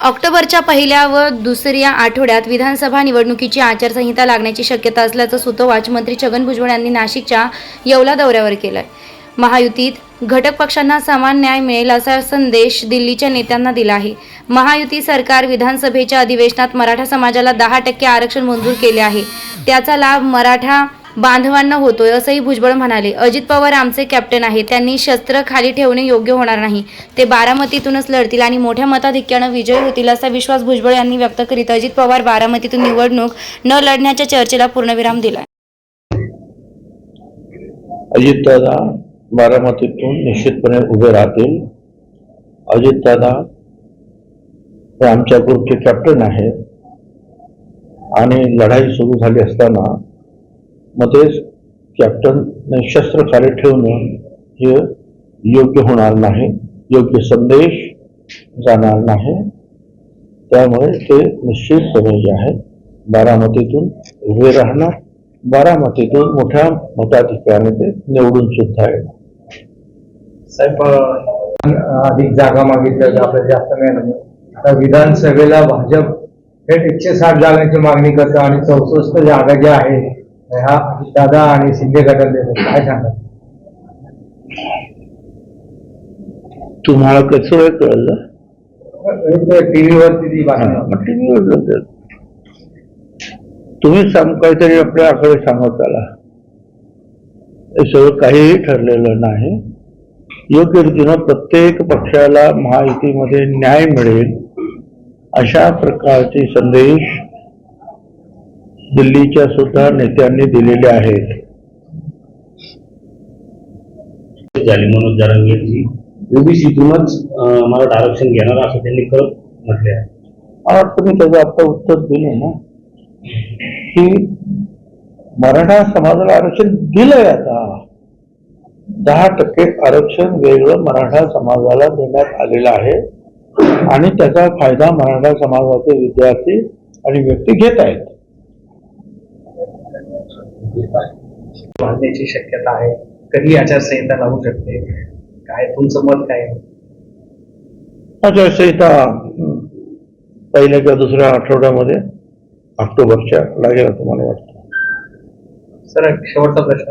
ऑक्टोबरच्या पहिल्या व दुसऱ्या आठवड्यात विधानसभा निवडणुकीची आचारसंहिता लागण्याची शक्यता असल्याचं सुतोवाच मंत्री छगन भुजबळ यांनी नाशिकच्या येवला दौऱ्यावर केलंय. महायुतीत घटक पक्षांना समान न्याय मिळेल असा संदेश दिल्लीच्या नेत्यांना दिला आहे. महायुती सरकार विधानसभेच्या अधिवेशनात मराठा समाजाला दहा टक्के आरक्षण मंजूर केले आहे. त्याचा लाभ मराठा बांधवांना होतोय असंही भुजबळ म्हणाले. अजित पवार आमचे कॅप्टन आहे त्यांनी शस्त्र खाली ठेवणे योग्य होणार नाही. ते बारामतीतूनच लढतील आणि मोठ्या मताधिक्यानं विजयी होतील असा विश्वास भुजबळ यांनी व्यक्त करीत अजित पवार बारामतीतून निवडणूक न लढण्याच्या चर्चेला पूर्णविराम दिला अजितदादा बारामतीतून निश्चितपणे उभे राहतील. अजितदादा हे आमच्या ग्रुपचे कॅप्टन आहेत. आणि लढाई सुरू झाली असताना मध्येच कॅप्टन शस्त्र खाली ठेवणं हे योग्य होणार नाही योग्य संदेश जाणार नाही. त्यामुळे ते निश्चितपणे जे आहे. बारामतीतून उभे राहणार बारामतीतून मोठ्या मताधिकाराने ते निवडून सुद्धा येणार. साहेब अधिक जागा मागितल्या तर आपल्याला जास्त मिळणार नाही. आता विधानसभेला भाजप थेट एकशे साठ जागांची मागणी करतं आणि चौसष्ट जागा ज्या आहे दादा आणि शिंदे गटात देतात काय सांगा तुम्हाला कसं वेळ कळलं? टीव्हीवरती बातमी मग टीव्हीवर. तुम्ही सांग काहीतरी आपल्या आकडे सांगत आला हे सगळं काहीही ठरलेलं नाही. योग्य रीतीनं प्रत्येक पक्षाला महायुतीमध्ये न्याय मिळेल अशा प्रकारचे संदेश दिल्लीच्या सुद्धा नेत्यांनी दिलेले आहेत. झाली मनोज जरांगेची ओबीसीतूनच मराठा आरक्षण घेणार असं त्यांनी कळत म्हटले आहे. मला वाटतं मी त्याचं आता उत्तर दिलं ना की मराठा समाजाला आरक्षण दिलंय आता. दहा टक्के आरक्षण वेगळं मराठा समाजाला देण्यात आलेलं आहे. आणि त्याचा फायदा मराठा समाजाचे विद्यार्थी आणि व्यक्ती घेत आहेत. वाढण्याची शक्यता आहे. कधी आचारसंहिता लागू शकते? काय तुमचं मत काय आहे? आचारसंहिता पहिल्या किंवा दुसऱ्या आठवड्यामध्ये ऑक्टोबरच्या लागेल असं मला वाटतं. सर एक शेवटचा प्रश्न.